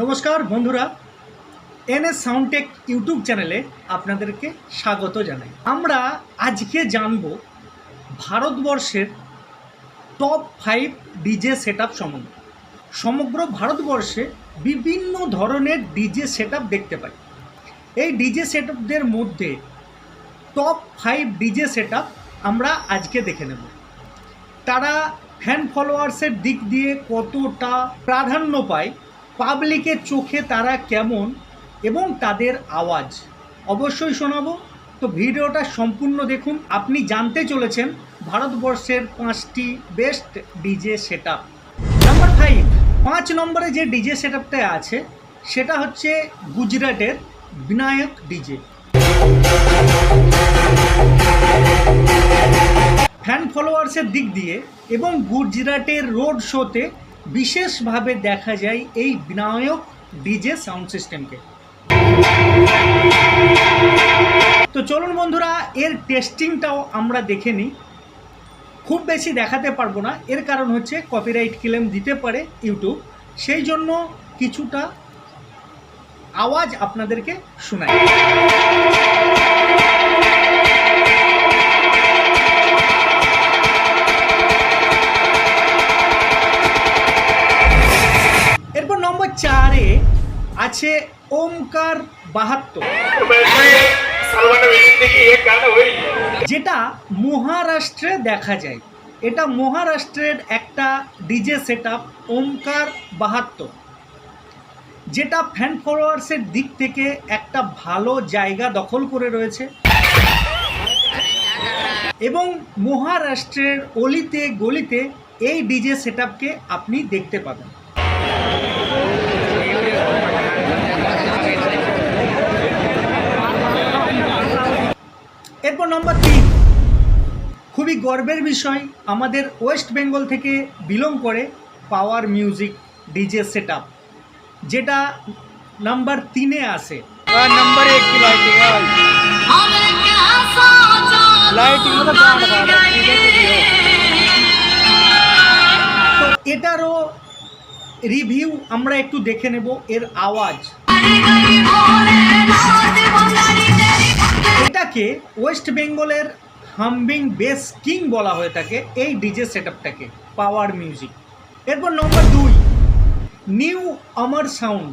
নমস্কার বন্ধুরা, NS Soundtech YouTube চ্যানেলে আপনাদেরকে স্বাগত জানাই। আমরা আজকে জানব ভারতবর্ষের টপ ফাইভ ডিজে সেট সম্বন্ধে। সমগ্র ভারতবর্ষে বিভিন্ন ধরনের ডিজে সেট দেখতে পাই। এই ডিজে সেট মধ্যে টপ ফাইভ ডিজে সেট আমরা আজকে দেখে নেব। তারা ফ্যান ফলোয়ার্সের দিক দিয়ে কতটা প্রাধান্য পায় পাবলিকের চোখে তারা কেমন এবং তাদের আওয়াজ? অবশ্যই শোনাবো। তো ভিডিওটা সম্পূর্ণ দেখুন। আপনি জানতে চলেছেন ভারতবর্ষের পাঁচটি best DJ set number five পাঁচ নম্বরে যে ডিজে সেট আছে, সেটা হচ্ছে গুজরাটের বিনায়ক ডিজে ফ্যান ফলোয়ার্সের দিক দিয়ে এবং গুজরাটের রোড শোতে বিশেষভাবে দেখা যায় এই বিনায়ক ডিজে সাউন্ড সিস্টেমকে। তো চলুন বন্ধুরা, এর টেস্টিংটাও আমরা দেখে নিই। খুব বেশি দেখাতে পারব না, এর কারণ হচ্ছে কপিরাইট ক্লেম দিতে পারে ইউটিউব। সেই জন্য কিছুটা আওয়াজ আপনাদেরকে শোনাই। আরে আছে ওমকার যেটা মহারাষ্ট্রে দেখা যায়। এটা মহারাষ্ট্রের একটা ডিজে সেট আপ ওমকার বাহাত্তর। যেটা ফ্যান ফলোয়ার্সের দিক থেকে একটা ভালো জায়গা দখল করে রয়েছে। এবং মহারাষ্ট্রের অলিতে গলিতে এই ডিজে সেট আপনি দেখতে পাবেন। নম্বর তিন। খুবই গর্বের বিষয় আমাদের ওয়েস্ট বেঙ্গল থেকে বিলং করে পাওয়ার মিউজিক ডিজে সেট যেটা নাম্বার তিনে আসে তো এটারও রিভিউ আমরা একটু দেখে নেব এর আওয়াজ। এটাকে ওয়েস্ট বেঙ্গলের হাম্বিং বেস কিং বলা হয়ে থাকে এই ডিজে সেট আপটাকে পাওয়ার মিউজিক। এরপর নম্বর দুই নিউ আমার সাউন্ড।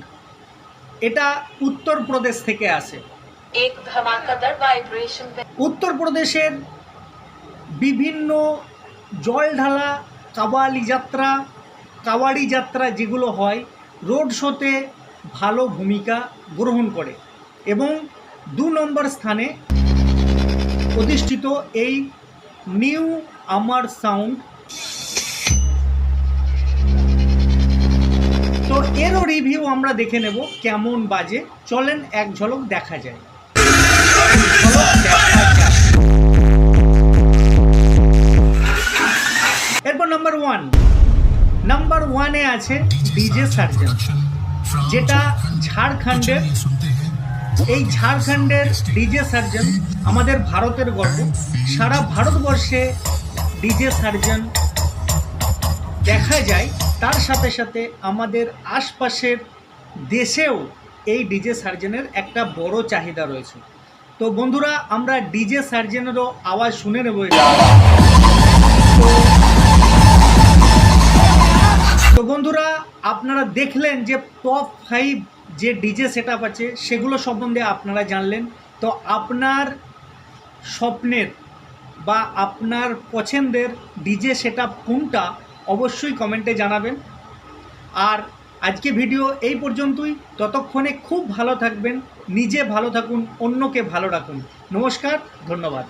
এটা উত্তরপ্রদেশ থেকে আসে। উত্তরপ্রদেশের বিভিন্ন জলঢালা কাবালি যাত্রা কাবাড়ি যাত্রা যেগুলো হয় রোড শোতে ভালো ভূমিকা গ্রহণ করে এবং দু নম্বর স্থানে প্রতিষ্ঠিত এই নিউ আমার সাউন্ড। তো এরও রিভিউ আমরা দেখে নেব কেমন বাজে। চলেন এক ঝলক দেখা যায়। এরপর নাম্বার ওয়ান নাম্বার ওয়ানে আছে ডিজে সার্জন যেটা ঝাড়খণ্ডের এই ঝাড়খণ্ডের ডিজে সার্জন আমাদের ভারতের গর্ব। সারা ভারতবর্ষে ডিজে সার্জন দেখা যায়, তার সাথে সাথে আমাদের আশপাশের দেশেও এই ডিজে সার্জনের একটা বড় চাহিদা রয়েছে। তো বন্ধুরা, আমরা ডিজে সার্জনেরও আওয়াজ শুনে নেব তো বন্ধুরা, আপনারা দেখলেন যে টপ ফাইভ যে ডিজে সেট আছে, সেগুলো সম্বন্ধে আপনারা জানলেন। তো আপনার স্বপ্নের বা আপনার পছন্দের ডিজে সেট কোনটা, অবশ্যই কমেন্টে জানাবেন। আর আজকে ভিডিও এই পর্যন্তই। ততক্ষণে খুব ভালো থাকবেন, নিজে ভালো থাকুন, অন্যকে ভালো রাখুন। নমস্কার, ধন্যবাদ।